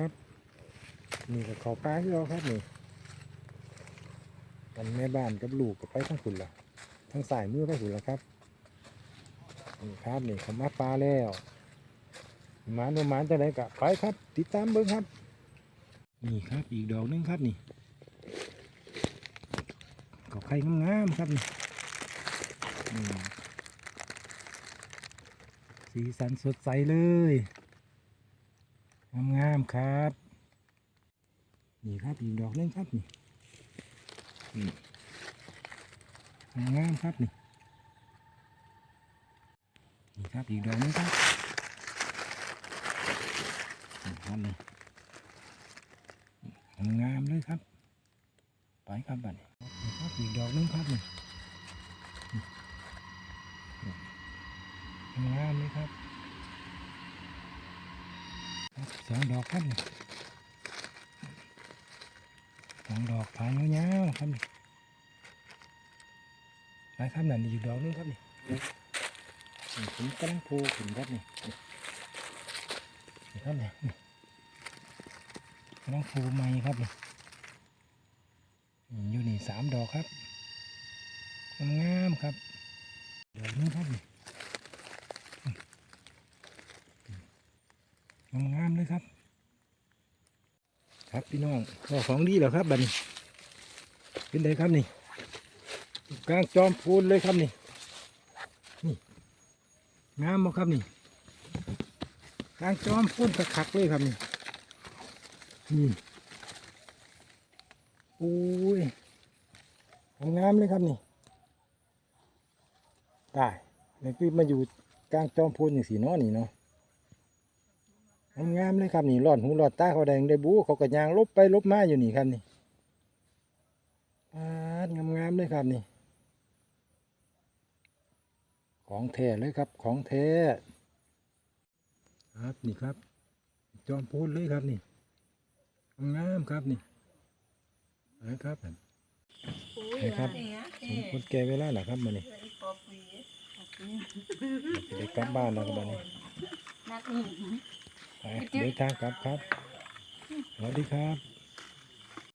ครับนี่ก็เขาปลาที่เราครับนี่กันแม่บ้านกับลูกก็ไปทั้งคุณละทั้งสายมือไปคุณละครับนี่ครับนี่เขามาปลาแล้วหมานหมานจะไหนกะไปครับ ติดตามเบิ้งครับ นี่ครับอีกดอกหนึงครับนี่ก็ไข่งามๆครับนี่สีสันสดใสเลย งามๆครับ นี่ครับอีกดอกนึงครับนี่อืมงามครับนี่นี่ครับอีกดอกนึงครับนี่ครับนี่งามเลยครับ ไปครับบัดนี่ครับอีกดอกนึงครับนี่นี่งามเลยครับครับส องดอกครับนี่สองดอกผายยาวๆครับนี่ไปครับนั่นอีกดอกนึงครับนี่นี่ผมกำลังพูขึ้นครับนี่นี่ครับนี่นี่กำลังพูใหม่ครับนี่อยู่นี่สามดอกครับงามครับดอกนึงครับนี่งาม เลยครับ ครับพี่น้องก็ของดีแล้วครับบันี้เป็นไงครับนี่กลางจอมพูนเลยครับนี่นี่งามบ่ครับนี่กลางจอมพูนคักๆเลยครับนี่นี่โอ้ยงามเลยครับนี่ได้แล้วคือมาอยู่กลางจอมพูนอย่างสีน้อนี่เนาะ งามๆเลยครับนี่รอดหูรอดตาเขาแดงได้บูเขาก็ยางลบไปลบมาอยู่นี่ครับนี่ปาดงามๆเลยครับนี่ ของแท้เลยครับของแท้ครับนี่ครับ จอมพูดเลยครับนี่งามครับนี่นะครับนะครับสมควรแก่เวลาหน่ะครับมานี่จะได้กลับบ้านแล้วครับบัดนี้นักนี่ ไปเดินทางกลับครับสวัสดีครับ